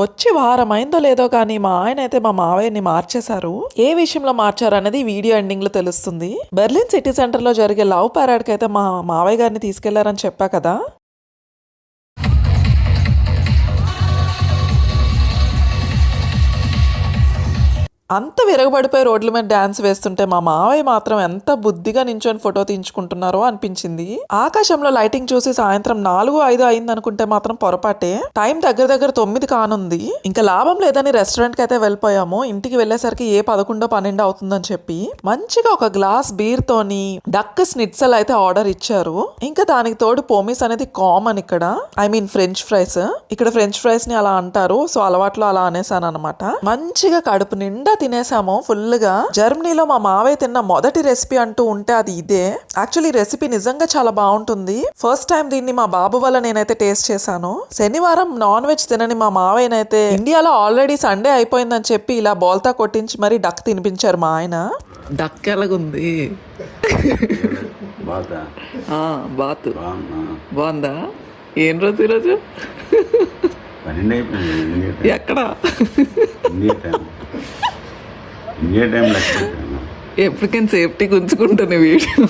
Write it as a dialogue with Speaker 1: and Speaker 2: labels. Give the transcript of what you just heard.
Speaker 1: వచ్చి వారమైందో లేదో కానీ మా ఆయన అయితే మా మావయ్యని మార్చేశారు. ఏ విషయంలో మార్చారు అనేది వీడియో ఎండింగ్లో తెలుస్తుంది. బెర్లిన్ సిటీ సెంటర్లో జరిగే లవ్ పారాడ్కి అయితే మా మావయ్య గారిని తీసుకెళ్ళారని చెప్పా కదా. అంత విరగబడిపోయి రోడ్ల మీద డాన్స్ వేస్తుంటే మా మావయ్య మాత్రం ఎంత బుద్ధిగా నించొని ఫోటో తీయించుకుంటున్నారో అనిపించింది. ఆకాశంలో లైటింగ్ చూసి సాయంత్రం నాలుగు ఐదు అయింది అనుకుంటే మాత్రం పొరపాటే. టైం దగ్గర దగ్గర తొమ్మిది కానుంది. ఇంకా లాభం లేదని రెస్టారెంట్కి అయితే వెళ్ళిపోయాము. ఇంటికి వెళ్ళేసరికి ఏ పదకొండో పన్నెండు అవుతుందని చెప్పి మంచిగా ఒక గ్లాస్ బీర్ తోని డక్ స్నిట్సల్ అయితే ఆర్డర్ ఇచ్చారు. ఇంకా దానికి తోడు పోమిస్ అనేది కామన్ ఇక్కడ. I mean French fries. ఇక్కడ ఫ్రెంచ్ ఫ్రైస్ని అలా అంటారు. సో అలవాట్లో అలా అనేసాను అనమాట మంచిగా కడుపు నిండా తినేసాము. ఫుల్గా జర్మనీలో మా మావయ్య తిన్న మొదటి రెసిపీ అంటూ ఉంటే అది ఇదే. యాక్చువల్లీ రెసిపీ నిజంగా చాలా బాగుంటుంది. ఫస్ట్ టైం దీన్ని మా బాబు వల్ల నేనైతే టేస్ట్ చేశాను. శనివారం నాన్ వెజ్ తినని మా మావయ్యనైతే ఇండియాలో ఆల్రెడీ సండే అయిపోయిందని చెప్పి ఇలా బోల్తా కొట్టించి మరి డక్ తినిపించారు మా ఆయన. డక్ ఎలాగుంది? బాత్. బాగుందా? ఏం రోజు ఈరోజు ఎక్కడ?
Speaker 2: ఏ టైం
Speaker 1: ఎప్పటికైనా సేఫ్టీ గుంజుకుంటాను వీడియో.